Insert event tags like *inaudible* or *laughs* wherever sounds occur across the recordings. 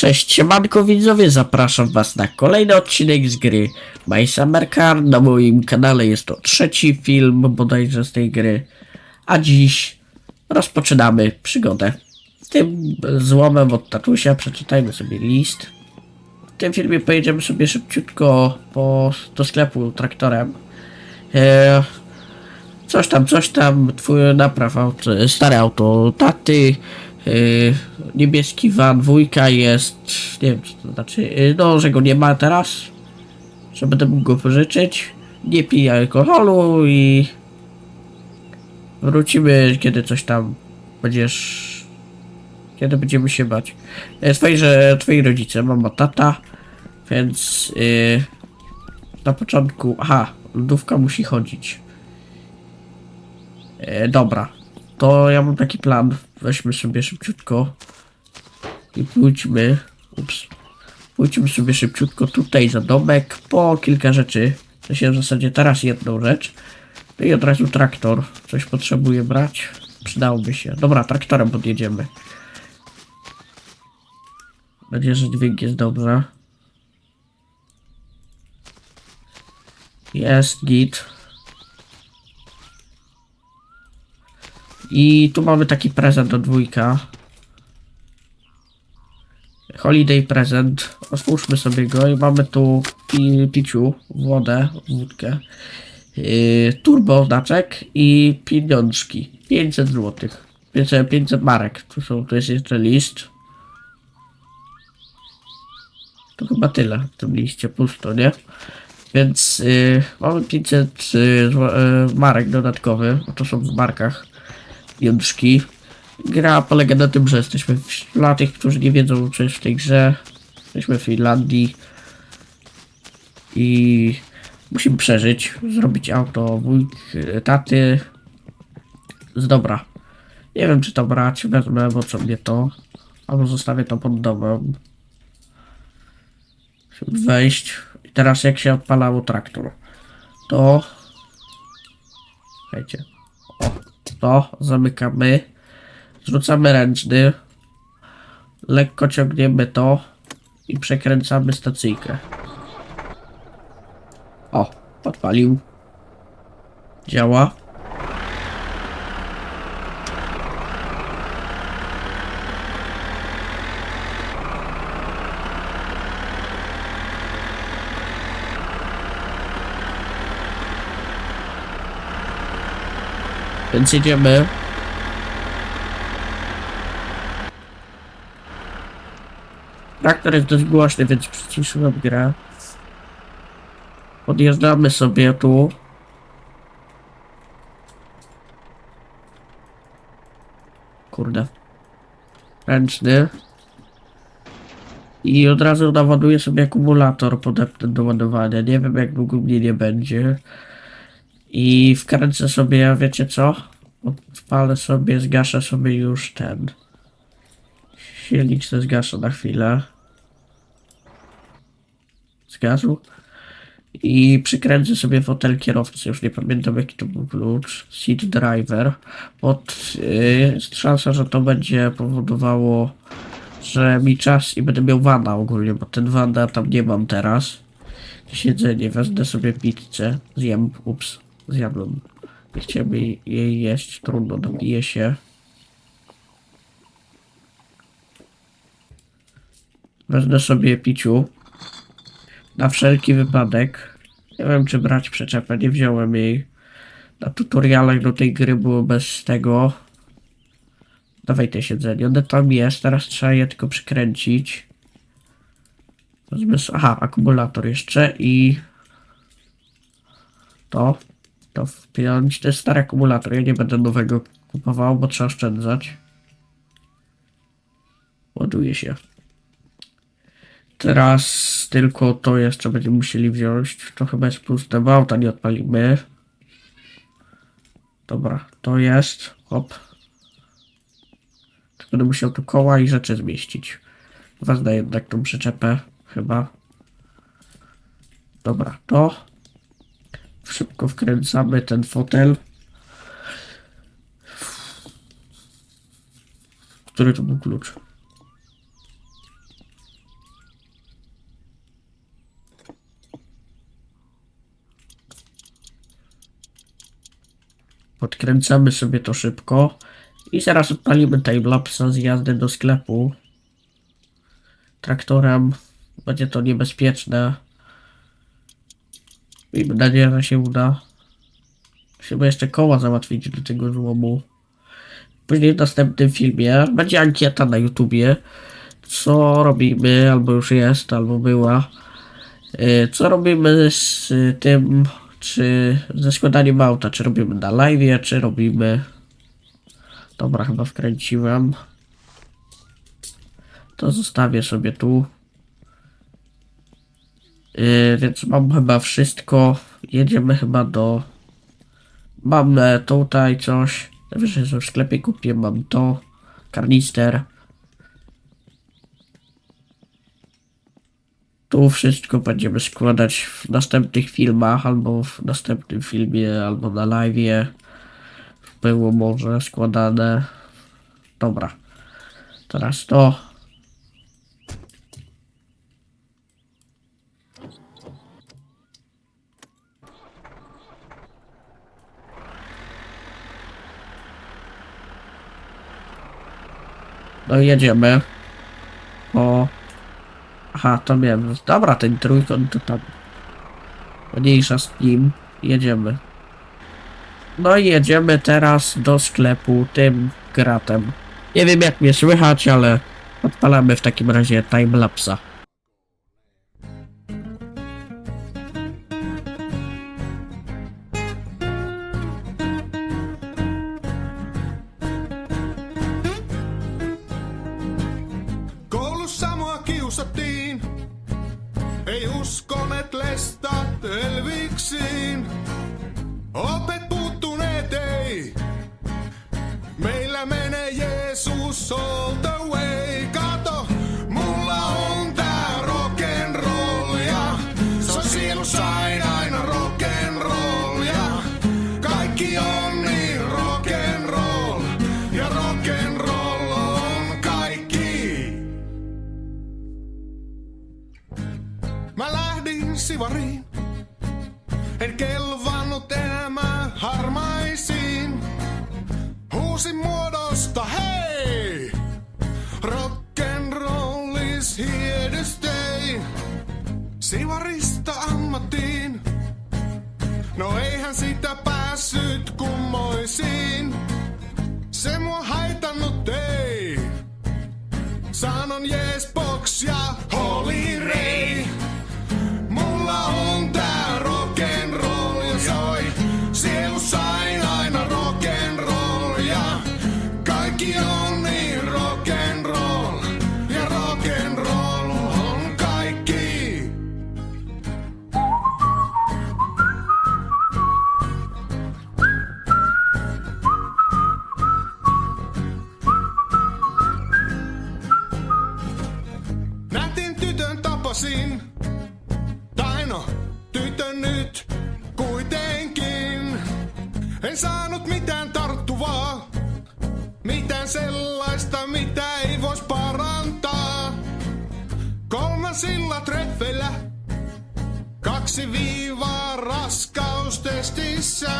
Cześć, siemanko widzowie, zapraszam was na kolejny odcinek z gry My Summer Car. Na moim kanale jest to trzeci film bodajże z tej gry. A dziś rozpoczynamy przygodę. Tym złomem od tatusia przeczytajmy sobie list. W tym filmie pojedziemy sobie szybciutko po, do sklepu traktorem. Eee, coś tam, coś tam, twój napraw auto, stare auto taty, niebieski van, dwójka jest, nie wiem co to znaczy, yy, no, że go nie ma teraz, że będę mógł go pożyczyć, nie pije alkoholu i wrócimy, kiedy coś tam będziesz, kiedy będziemy się bać. Yy, twoi, że twoi rodzice, mama, tata, więc yy, na początku, aha, lodówka musi chodzić. E, dobra, to ja mam taki plan. Weźmy sobie szybciutko i pójdźmy. Ups. Pójdźmy sobie szybciutko tutaj za domek po kilka rzeczy. To się w zasadzie teraz jedną rzecz. No i od razu traktor. Coś potrzebuję brać. Przydałoby się. Dobra, traktorem podjedziemy. Mam nadzieję, że dźwięk jest dobrze. Jest git. I tu mamy taki prezent od dwójka. Holiday prezent. Otwórzmy sobie go i mamy tu pi piciu, wodę, wódkę. Yy, turbo znaczek i pieniążki. 500 zł. 500, 500 marek. Tu, są, tu jest jeszcze list. To chyba tyle w tym liście, pusto, nie? Więc yy, mamy 500 yy, marek dodatkowy, bo to są w markach jączki. Gra polega na tym, że jesteśmy w, dla tych, którzy nie wiedzą, co jest w tej grze. Jesteśmy w Finlandii i musimy przeżyć, zrobić auto wujk, taty z dobra. Nie wiem, czy to brać, wezmę, bo co mnie to, albo zostawię to pod domem. Wejść. I teraz jak się odpalało traktor, to... Słuchajcie. O, to zamykamy. Zrzucamy ręczny. Lekko ciągniemy to i przekręcamy stacyjkę. O, podpalił. Działa. Więc jedziemy. Traktor jest dość głośny, więc przyciszyłem grę. Podjeżdżamy sobie tu. Kurde. Ręczny. I od razu naładuję sobie akumulator podepnę do ładowania. Nie wiem jak długo mnie nie będzie. I wkręcę sobie, wiecie co? Odpalę sobie, zgaszę sobie już ten. Silnik se zgaszę na chwilę. Zgasł. I przykręcę sobie fotel kierowcy. Już nie pamiętam jaki to był klucz. Seat driver. Pod, yy, jest szansa, że to będzie powodowało, że mi czas i będę miał wana ogólnie, bo ten wana tam nie mam teraz. Siedzenie, wezmę sobie pizzę. Zjem, ups, zjadłem. Nie chciałem jej, jeść, trudno, napiję się. Wezmę sobie piciu. Na wszelki wypadek. Nie wiem, czy brać przyczepę, nie wziąłem jej. Na tutorialach do tej gry było bez tego. Dawaj te siedzenie. One tam jest, teraz trzeba je tylko przykręcić. Wezmę Aha, akumulator jeszcze i... To. To wpiąć. To jest stary akumulator, ja nie będę nowego kupował, bo trzeba oszczędzać. Ładuje się. Teraz tylko to jeszcze będziemy musieli wziąć. To chyba jest puste, bo auta nie odpalimy. Dobra, to jest. Hop. To Będę musiał tu koła i rzeczy zmieścić. Wezmę jednak tą przyczepę, chyba. Dobra, to. Szybko wkręcamy ten fotel. Który to był klucz? Podkręcamy sobie to szybko i zaraz odpalimy timelapsa z jazdy do sklepu traktorem. Będzie to niebezpieczne. Miejmy nadzieję, że się uda. Musimy jeszcze koła załatwić do tego złomu. Później w następnym filmie będzie ankieta na YouTubie. Co robimy, albo już jest, albo była. Y, Co robimy z tym, czy ze składaniem auta? Czy robimy na live, czy robimy. Dobra, chyba wkręciłem. To zostawię sobie tu. Yy, więc mam chyba wszystko. Jedziemy chyba do. Mam e, tutaj coś. Najwyżej że w sklepie kupię. Mam to. Karnister. Tu wszystko będziemy składać w następnych filmach, albo w następnym filmie, albo na live. Było może składane. Dobra. Teraz to. No i jedziemy. O. Aha, to wiem. Dobra, ten trójkąt to tam. Mniejsza z nim. Jedziemy. No i jedziemy teraz do sklepu tym gratem. Nie wiem jak mnie słychać, ale odpalamy w takim razie timelapsa. Jeesus all the way. Kato, mulla on tää rock'n'rollia. Se on sielussa aina, rock'n'rollia. Kaikki on niin rock'n'roll. Ja rock'n'roll on kaikki. Mä lähdin sivariin. En kelvannut enää harmaisiin. Huusin muodosta hei! Stay. Sivarista ammattiin. No eihän sitä päässyt kummoisiin. Se mua haitannut ei. Sanon yes box ja Holy Ray. Nyt kuitenkin. En saanut mitään tarttuvaa. Mitään sellaista, mitä ei vois parantaa. Kolmasilla treffeillä. Kaksi viivaa raskaustestissä.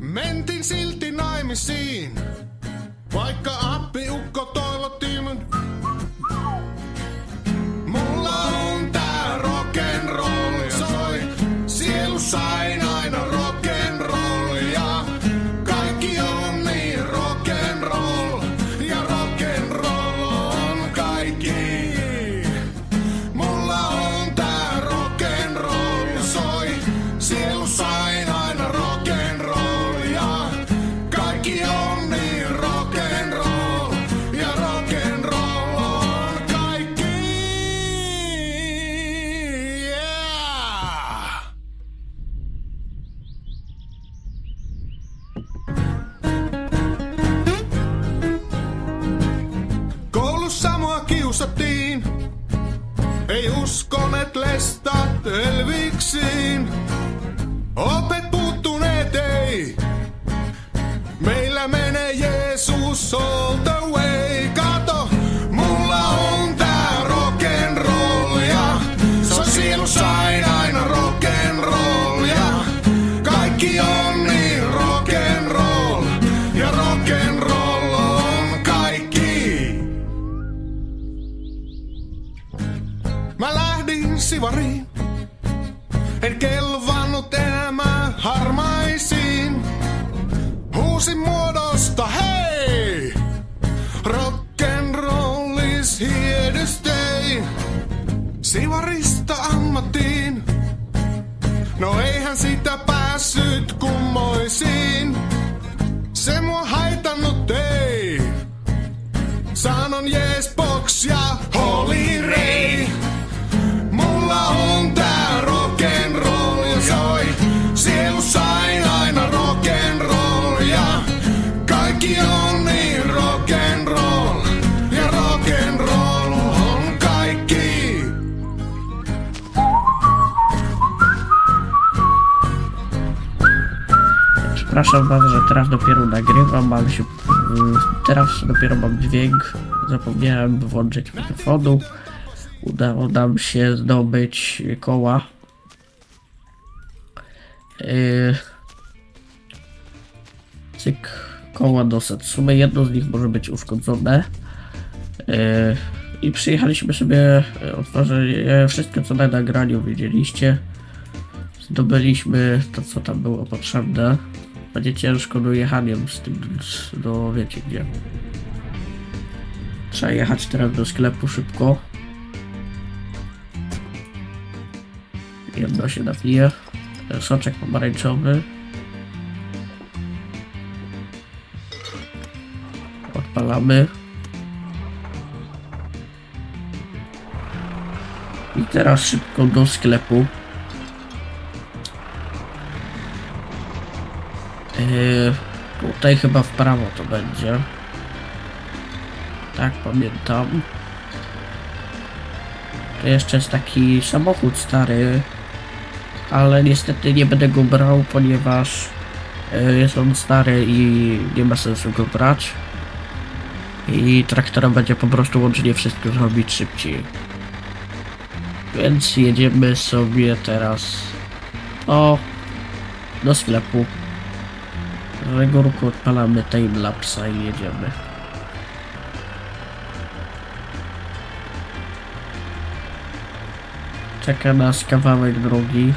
Mentin silti naimisiin. Vaikka appiukko toivotti mun Was, że teraz dopiero nagrywam, mam się... mm, Teraz dopiero mam dźwięk. Zapomniałem włączyć mikrofonu. Udało nam się zdobyć koła. Yy... Cyk, koła do Setsumy. Jedno z nich może być uszkodzone. Yy... I przyjechaliśmy sobie yy, otworzyć yy, wszystko co na nagraniu widzieliście. Zdobyliśmy to co tam było potrzebne. Będzie ciężko dojechaniem z tym do wiecie gdzie. Trzeba jechać teraz do sklepu szybko. Jedno się napije. Soczek pomarańczowy. Odpalamy. I teraz szybko do sklepu. Yy, tutaj chyba w prawo to będzie. Tak, pamiętam. To jeszcze jest taki samochód stary, ale niestety nie będę go brał, ponieważ yy, jest on stary i nie ma sensu go brać. I traktora będzie po prostu łącznie wszystko zrobić szybciej. Więc jedziemy sobie teraz o do sklepu. Rygorku odpalamy timelapsa i jedziemy. Czeka nas kawałek drogi.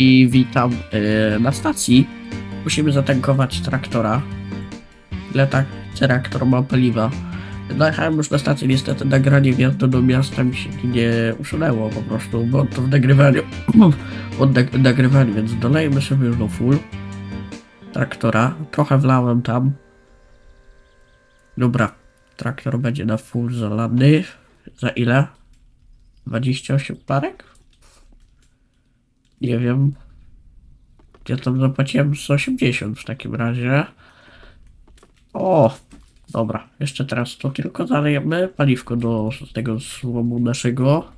I witam e, na stacji. Musimy zatankować traktora. Ile tak traktor ma paliwa? Dojechałem już na stację, niestety nagranie wjazdu do miasta mi się nie usunęło po prostu, bo to w nagrywaniu, *clears throat* od nag więc dolejmy sobie już do full traktora. Trochę wlałem tam. Dobra, traktor będzie na full zalany. Za ile? 28 parek? Nie wiem. Ja tam zapłaciłem 180 w takim razie. O! Dobra, jeszcze teraz to tylko zalejemy paliwko do tego złomu naszego.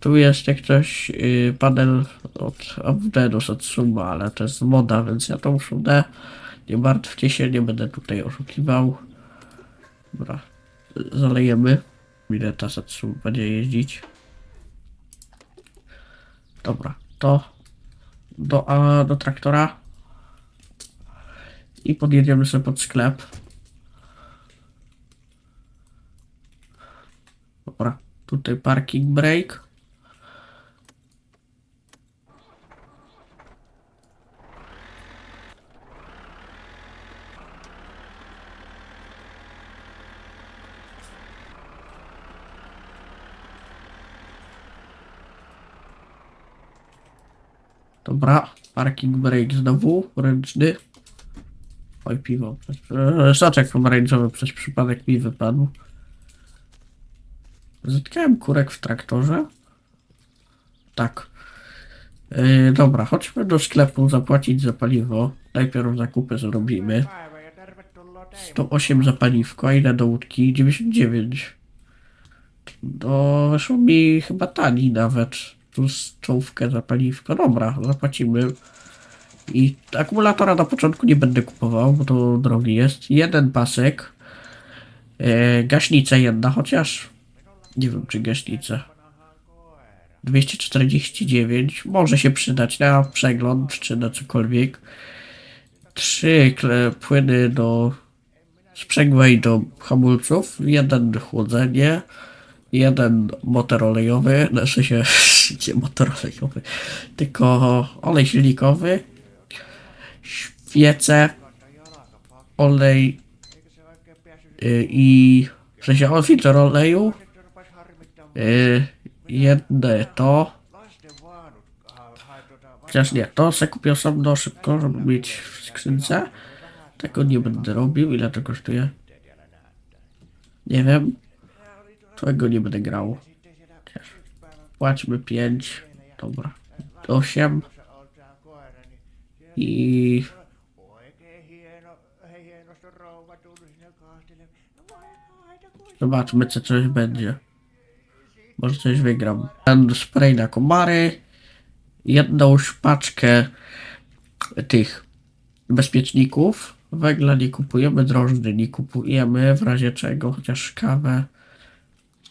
Tu jest jak coś yy, panel od AWD do Satsuma, ale to jest moda, więc ja to usunę. Nie martwcie się, nie będę tutaj oszukiwał. Dobra, zalejemy. Ile ta Satsuma będzie jeździć. Dobra, to do, a, do traktora i podjedziemy sobie pod sklep. Dobra, tutaj parking brake. Dobra, parking break znowu, ręczny. Oj, piwo. E, soczek pomarańczowy przez przypadek mi wypadł. Zatkałem kurek w traktorze. Tak. Yy, dobra, chodźmy do sklepu zapłacić za paliwo. Najpierw zakupy zrobimy. 108 za paliwko, a ile do łódki? 99. No, wyszło mi chyba tani nawet. Plus czołówkę za paliwko. Dobra, zapłacimy. I akumulatora na początku nie będę kupował, bo to drogi jest. Jeden pasek. E, gaśnica jedna, chociaż nie wiem czy gaśnica. 249 może się przydać na przegląd czy na cokolwiek. Trzy płyny do sprzęgła i do hamulców. Jeden chłodzenie. Jeden motor olejowy. Znaczy się nie motor olejowy, tylko olej silnikowy. Świece. Olej y, i w sensie filtr oleju. Y, jedne to. Chociaż nie, to se kupię osobno szybko, żeby mieć w skrzynce. Tego nie będę robił. Ile to kosztuje? Nie wiem. Tego nie będę grał. Płaćmy 5. Dobra. 8. I zobaczmy co coś będzie. Może coś wygram. Ten spray na komary. Jedną paczkę tych bezpieczników. Węgla nie kupujemy, drożdży nie kupujemy, w razie czego, chociaż kawę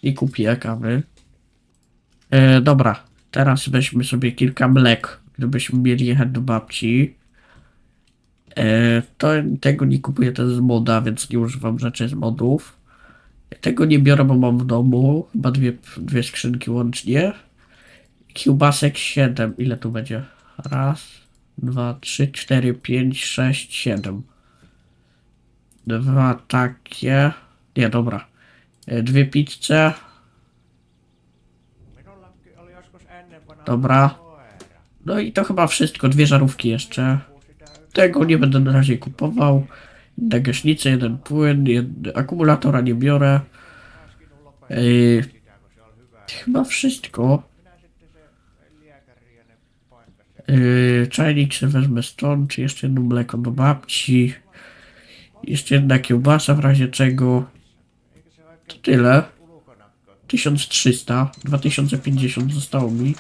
nie kupię kawy. E, dobra, teraz weźmy sobie kilka mlek, gdybyśmy mieli jechać do babci. E, to tego nie kupuję, to z moda, więc nie używam rzeczy z modów. Tego nie biorę, bo mam w domu, chyba dwie, dwie skrzynki łącznie. Kiełbasek 7, ile tu będzie? Raz, dwa, trzy, cztery, pięć, sześć, siedem. Dwa takie. Nie, dobra. E, Dwie pizze. Dobra. No i to chyba wszystko. Dwie żarówki jeszcze. Tego nie będę na razie kupował. Gaśnicę, jeden płyn, akumulatora nie biorę. Yy, chyba wszystko. Yy, czajnik wezmę stąd, czy jeszcze jedno mleko do babci. Jeszcze jedna kiełbasa w razie czego. To tyle. 1300, 2050 zostało mi.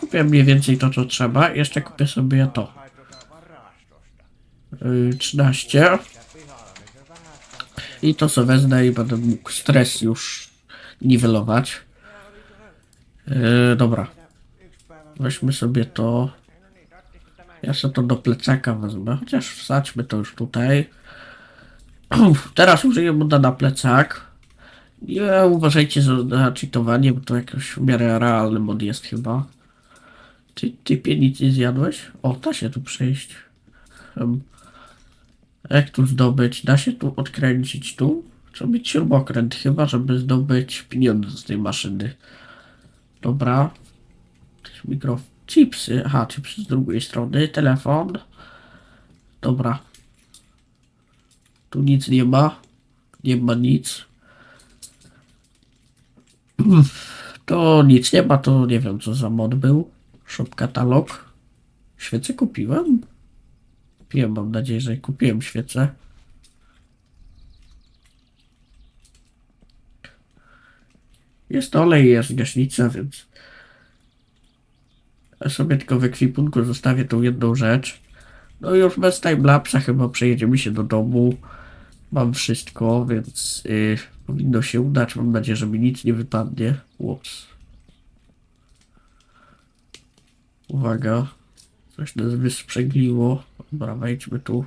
Kupiłem mniej więcej to, co trzeba. Jeszcze kupię sobie to. Yy, 13. I to sobie wezmę i będę mógł stres już niwelować. Yy, dobra. Weźmy sobie to. Ja sobie to do plecaka wezmę. Chociaż wsadźmy to już tutaj. *clears throat* Teraz użyję moda na plecak. Nie uważajcie za cheatowanie, bo to jakoś w miarę realny mod jest chyba. Ty, ty nic nie zjadłeś? O, da się tu przejść. Jak tu zdobyć? Da się tu odkręcić tu? Trzeba mieć śrubokręt chyba, żeby zdobyć pieniądze z tej maszyny. Dobra. Jakieś Mikro... Chipsy. Aha, chipsy z drugiej strony. Telefon. Dobra. Tu nic nie ma. Nie ma nic. To nic nie ma, to nie wiem co za mod był. Shop katalog. Świecę kupiłem? Kupiłem, mam nadzieję, że kupiłem świecę. Jest olej, jest gaśnica, więc ja sobie tylko w ekwipunku zostawię tą jedną rzecz. No i już bez timelapsa chyba przejedziemy się do domu. Mam wszystko, więc y, powinno się udać. Mam nadzieję, że mi nic nie wypadnie. Ups. Uwaga. Coś nas wysprzęgliło. Dobra, wejdźmy tu.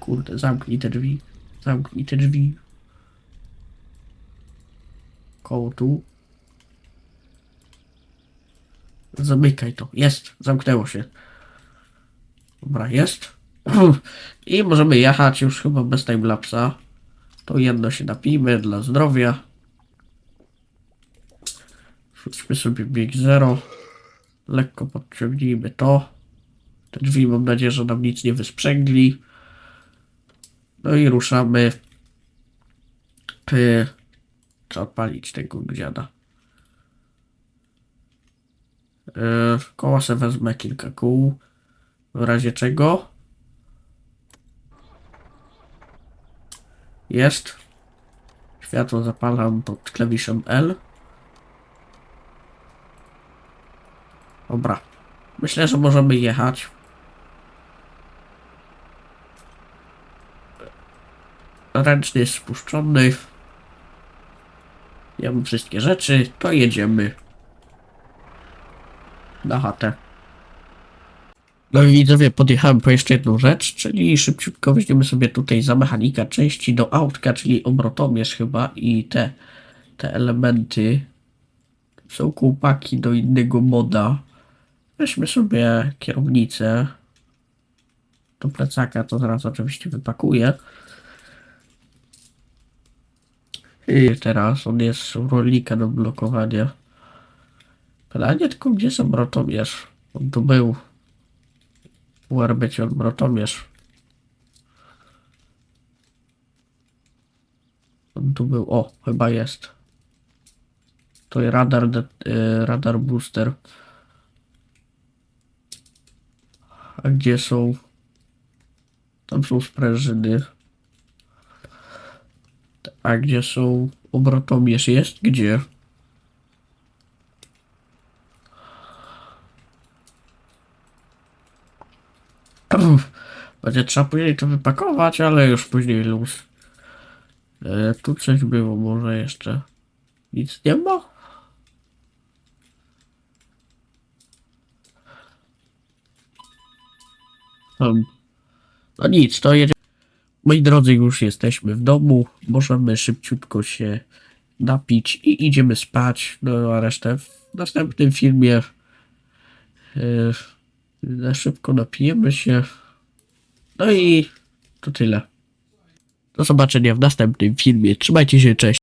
Kurde, zamknij te drzwi. Zamknij te drzwi. Koło tu. Zamykaj to. Jest. Zamknęło się. Dobra, jest. I możemy jechać już chyba bez timelapsa. To jedno się napijmy dla zdrowia. Rzućmy sobie bieg 0. Lekko podciągnijmy to. Te drzwi mam nadzieję, że nam nic nie wysprzęgli. No i ruszamy. Ty. Trzeba odpalić tego dziada. Yy, koła se wezmę kilka kół. W razie czego. Jest. Światło zapalam pod klawiszem L. Dobra. Myślę, że możemy jechać. Ręczny jest spuszczony. Ja mam wszystkie rzeczy, to jedziemy na chatę. No i widzowie, podjechałem po jeszcze jedną rzecz, czyli szybciutko weźmiemy sobie tutaj za mechanika części do autka, czyli obrotomierz chyba i te, te elementy. Są kółpaki do innego moda. Weźmy sobie kierownicę. Do plecaka to zaraz oczywiście wypakuję. I teraz on jest u rolnika do blokowania. Pytanie tylko gdzie jest obrotomierz? On tu był. URB obrotomierz. On tu był. O, chyba jest. To jest radar, de, y, radar booster. A gdzie są? Tam są sprężyny. A gdzie są obrotomierz? Jest? Gdzie? *laughs* Będzie trzeba później to wypakować, ale już później luz. E, tu coś było może jeszcze. Nic nie ma? Hmm. No nic, to jedzie. Moi drodzy, już jesteśmy w domu. Możemy szybciutko się napić i idziemy spać. No a resztę w następnym filmie. Yy, na szybko napijemy się. No i to tyle. Do zobaczenia w następnym filmie. Trzymajcie się, cześć.